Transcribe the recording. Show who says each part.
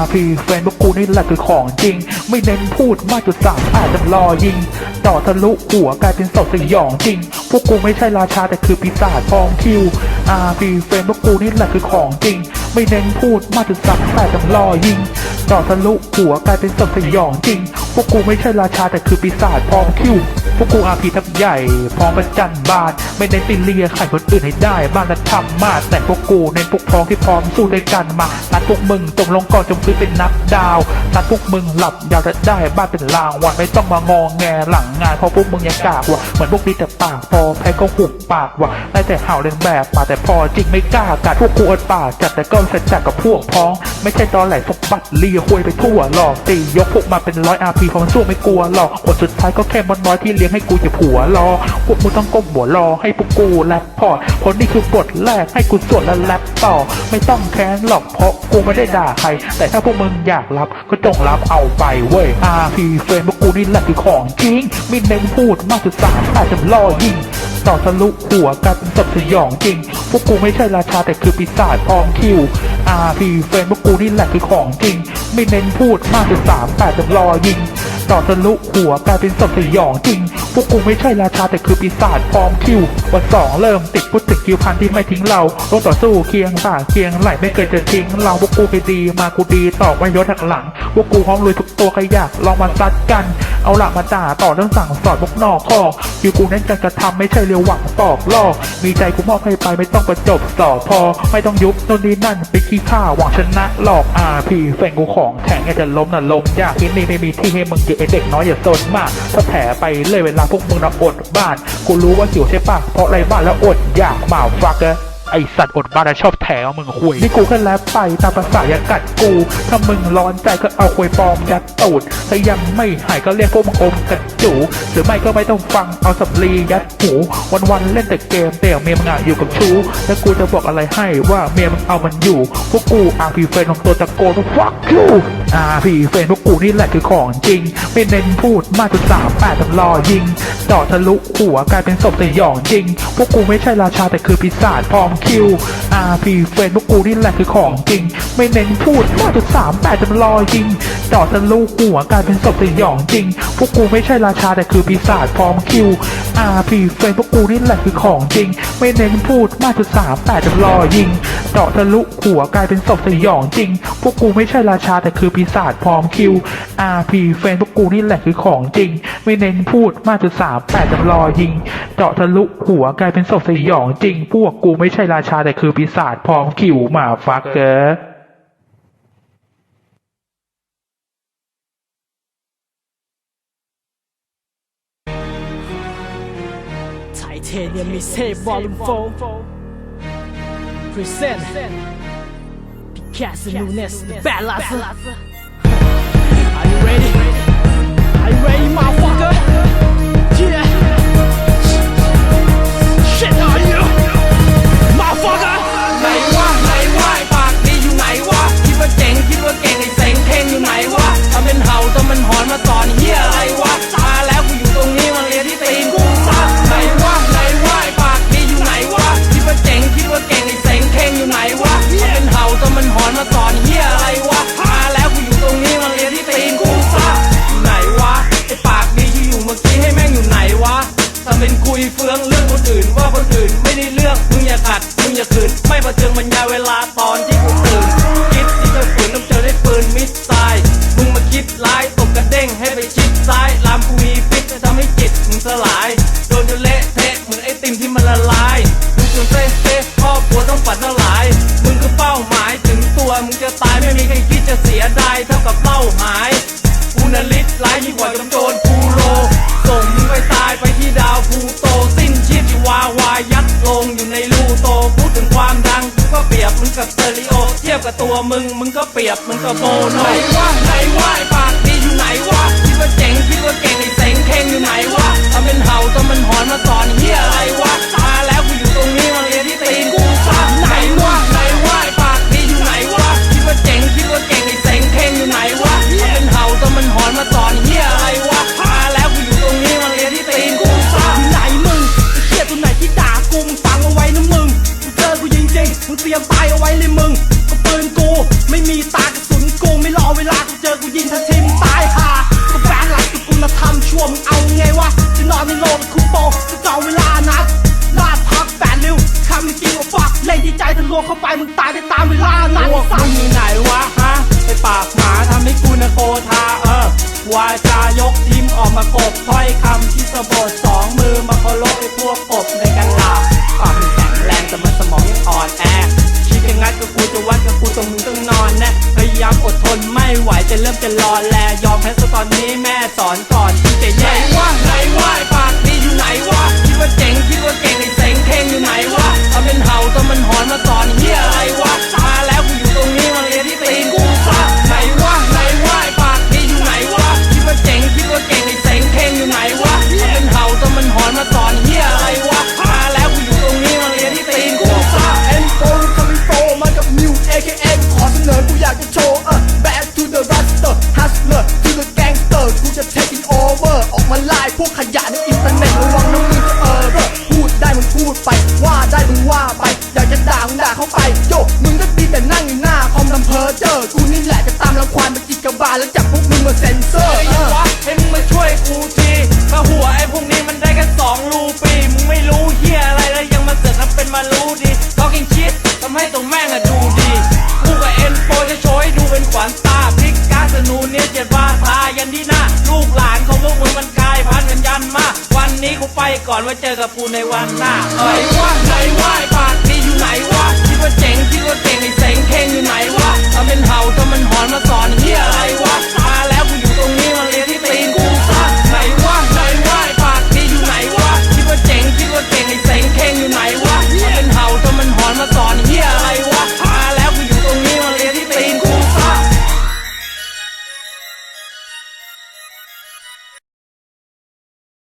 Speaker 1: RP แฟนพวกกูนี่แหละคือของจริง ไม่เน้นพูดมากจุดสามอาจจะรอยิงต่อทะลุหัวกลายเป็นศพสยองจริง พวกกูไม่ใช่ราชาแต่คือปีศาจทองคิว RP แฟนพวกกูนี่แหละคือของจริง ไม่เน้นพูดมากจุดสามอาจจะรอยิงต่อทะลุหัวกลายเป็นศพสยองจริง พวกกูไม่ใช่ราชาแต่คือปีศาจทองคิวพวกกูอาพีทับใหญ่พร้อมประจันบาน ไม่ได้ติเลียใครคนอื่นให้ได้บ้านละทำมาแต่พวกกูในพวกพ้องที่พร้อมสู้ด้วยกันมาตัดพวกมึงจงลงก่อนจงซื้อเป็นนับดาวตัดพวกมึงหลับยาวจะได้บ้านเป็นลางวันไม่ต้องมางองแงหลังงานเพราะพวกมึงยังกากว่ะเหมือนพวกนี้แต่ปากพอแพ้ก็หุบปากว่ะได้แต่เห่าเล่นแบบมาแต่พอจริงไม่กล้ากัดพวกกูอดปากจัดแต่ก็เสร็จจกับพวกพ้อง ไม่ใช่ตอนไหลสมบัติเลียคุยไปทั่วหลอกตียกพวกมาเป็นร้อยอาพีพอมันสู้ไม่กลัวหรอกผลสุดท้ายก็แค่มดน้อยที่เลี้ยงให้กูอย่าผัวรอพวกมึงต้องก้มหัวรอให้พวกกูแรปพอร์ตเพราะนี่คือบทแรกให้กูสวดและแรปต่อ ไม่ต้องแค้นหรอกเพราะกูไม่ได้ด่าใคร แต่ถ้าพวกมึงอยากรับก็จงรับเอาไปเว้ย RP เฟรมพวกกูนี่แหละคือของจริงม่เน้นพูดมากจุดสามอาจจะล่อยิง ต่อทะลุหัวกลายเป็นศพสยองจริง พวกกูไม่ใช่ราชาแต่คือปีศาจทองคิว RP เฟรมพวกกูนี่แหละคือของจริง ไม่เน้นพูดมากจุดสามแต่จะรอยิงต่อทะลุหัวกลายเป็นศพสยองจริง พวกกูไม่ใช่ราชาแต่คือปีศาจพร้อมคิว วันสองเริ่มติดพูดถึงคิวพันที่ไม่ทิ้งเราต้องต่อสู้เคียงบ่าเคียงไหลไม่เคยจะทิ้ง เราพวกกูไปดีมากูดีต่อไม่ยศหักหลัง พวกกูพร้อมลุยทุกตัวใครอยากลองมาซัดกัน เอาหลักมาด่าต่อเรื่องสั่งสอนพวกนอกข้อคิวกูเน้นการกระทำไม่ใช่เรียวหวังตอกล่อกมีใจกูมอบให้ไปไม่ต้องประจบสอพอไม่ต้องยุบโน่นนี่นั่นไปขี้ข้าหวังชนะหลอกอาพีแฟนกูของแข็งอยากจะล้มน่ะล้มยากที่นี่ไม่มีที่ให้มึงเยอะไอเด็กน้อยอย่าสนมากถ้าแผลไปเลยเวลาพวกมึงน่ะอดบ้าน กูรู้ว่าหิวใช่ปะเพราะไรบ้านแล้วอดอยากเมาฟักเกอ ไอสัตว์อดบ้านแล้วชอบแถวมึงคุยนี่กูแค่แล้วไปตามภาษาอยากัดกู ถ้ามึงร้อนใจก็เอาควยปลอมยัดตูดถ้ายังไม่หายก็เรียกพวกมึงอมกระจูหรือไม่ก็ไม่ต้องฟังเอาสับลียัดหูวันๆเล่นแต่เกมแต่เมียมึงอะอยู่กับชู้แล้วกูจะบอกอะไรให้ว่าเมียมึงเอามันอยู่ พวกกูอาพีเฟนของตัวตะโกนว่า fuck you อาพีเฟนพวกกูนี่แหละคือของจริง ไม่เน้นพูดมากจนสามแปดตำรอยิงต่อทะลุหัวกลายเป็นศพสยองจริง พวกกูไม่ใช่ราชาแต่คือปีศาจพร้อมคิว RP เฟนพวกกูนี่แหละคือของจริง ไม่เน้นพูดว่าจะสามแปดจะมันลอยจริง ต่อทะลุหัวกลายเป็นศพสยองจริง พวกกูไม่ใช่ราชาแต่คือปีศาจพร้อมคิว RP เฟนพวกกูนี่แหละคือของจริง ไม่เน้นพูดมากจนสามแปดตำรอยิงต่อทะลุหัวกลายเป็นศพสยองจริง พวกกูไม่ใช่ราชาแต่คือปีศาจพร้อมคิว RP แฟนพวกกูนี่แหละคือของจริง ไม่เน้นพูดมากจนสามแปดตำรอยิงเจาะทะลุหัวกลายเป็นศพสยองจริง พวกกูไม่ใช่ราชาแต่คือปีศาจพร้อมคิวหมาฟักเกอร์
Speaker 2: Titanium Mixtape Volume 4 Present Picasso Nunes The Ballas Are you ready? Are you ready motherfucker? Yeah Shit are you? Motherfucker
Speaker 3: ไหนวะไหนวะไอ้ปากดีอยู่ไหนวะคิดว่าเจ๋งคิดว่าเก่งไอ้เสงเท่งอยู่ไหนวะทำเป็นเห่าทำเป็นหอนมาสอน ตัวมึงจะตายไม่มีใครคิดจะเสียดายเท่ากับเป้าหมายกูนลิศร้ายยิ่งกว่ากับโจรกูโร ส่งมึงไปตายไปที่ดาวพลูโต สิ้นชีพที่วาวายัดลงอยู่ในรูโต พูดถึงความดังกูก็เปรียบมึงกับสเตอริโอ เทียบกับตัวมึงมึงก็เปรียบมึงกับโมโนไหนวะไหนวะไอ้ปากดีอยู่ไหนวะคิดว่าเจ๋งคิดว่าเก่งไอ้เสงเท่งอยู่ไหนวะทำเป็นเห่าทำเป็นหอนมาสอนเฮียอะไรวะ เจอกู
Speaker 2: จริงๆมึงเตรียมตายเอาไว้เลยมึงก็ปืนกู ไม่มีตากระสุนกูไม่รอเวลากูเจอกูยิงทันทีมึงตายห่ากูแฟนหลักกูคุณธรรมชั่วมึงเอาไงวะจะนอนในโรงคุปโปจะจองเวลานัดลาดพักแปดริ้วคำไม่จริงว่าฟักเล่นดีใจทะลวงเข้าไปมึงตายได้ตามเวลานัด
Speaker 3: พวก
Speaker 2: สั
Speaker 3: มึ
Speaker 2: ต
Speaker 3: ง
Speaker 2: ว์
Speaker 3: อยู่ไหนวะฮะไอปากหมาทำให้กูนะโกธาเออวาจายกทิมออกมากบถ้อยคำที่สะบดสองมือมาเคารพไอพวกกบในกันลาปาก จะเริ่มจะรอแลยอมแพ้ซะตอนนี้แม่สอนก่อนที่จะแย่ ไป ว่าได้มึง
Speaker 2: ว่าไป อยากจะด่ามึงด่าเขาไปโยมึงก็ดีแต่นั่งอยู่หน้าคอมทำเพอเจอกูนี่แหละจะตามรังควานไปจิกกระบาลแล้วจับพวกมึงมาเซ็น เจ
Speaker 3: อกับกูในวันหน้าไหนวะไหนวะปากดีอยู่ไหนวะคิดว่าเจ๋งคิดว่าเก่งไอ้เสงเข่งอยู่ไหนวะทำเป็นเห่าถ้ามันหอนมาสอนเฮียอะไรวะ